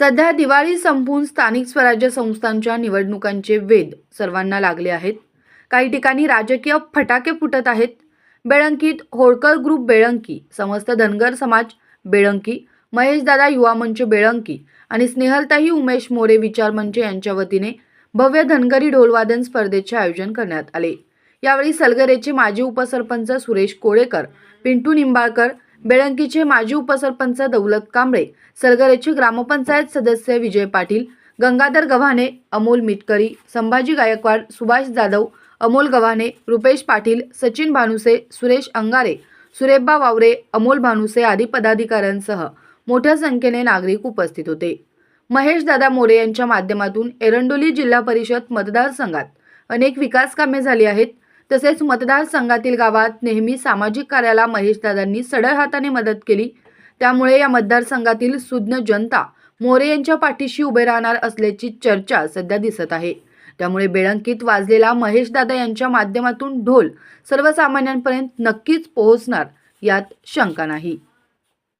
सध्या दिवाळी संपून स्थानिक स्वराज्य संस्थांच्या निवडणुकांचे वेध सर्वांना लागले आहेत. काही ठिकाणी राजकीय फटाके फुटत आहेत. बेळंकीत होळकर ग्रुप बेळंकी समस्त धनगर समाज बेळंकी महेशदादा युवा मंच बेळंकी आणि स्नेहलताही उमेश मोरे विचार मंच यांच्या वतीने भव्य धनगरी ढोलवादन स्पर्धेचे आयोजन करण्यात आले. यावेळी सलगरेचे माजी उपसरपंच सुरेश कोळेकर पिंटू निंबाळकर बेळंकीचे माजी उपसरपंच दौलत कांबळे सलगरेचे ग्रामपंचायत सदस्य विजय पाटील गंगाधर गव्हाणे अमोल मिटकरी संभाजी गायकवाड सुभाष जाधव अमोल गव्हाणे रुपेश पाटील सचिन भानुसे सुरेश अंगारे सुरेब्बा वावरे अमोल भानुसे आदी पदाधिकाऱ्यांसह मोठ्या संख्येने नागरिक उपस्थित होते. महेश दादा मोरे यांच्या माध्यमातून एरंडोली जिल्हा परिषद मतदारसंघात अनेक विकास कामे झाली आहेत. तसेच मतदारसंघातील गावात नेहमी सामाजिक कार्याला महेशदादांनी सढळ हाताने मदत केली. त्यामुळे या मतदारसंघातील सुज्ञ जनता मोरे यांच्या पाठीशी उभे राहणार असल्याची चर्चा सध्या दिसत आहे. त्यामुळे बेळंकीत वाजलेला महेशदादा यांच्या माध्यमातून ढोल सर्वसामान्यांपर्यंत नक्कीच पोहोचणार यात शंका नाही.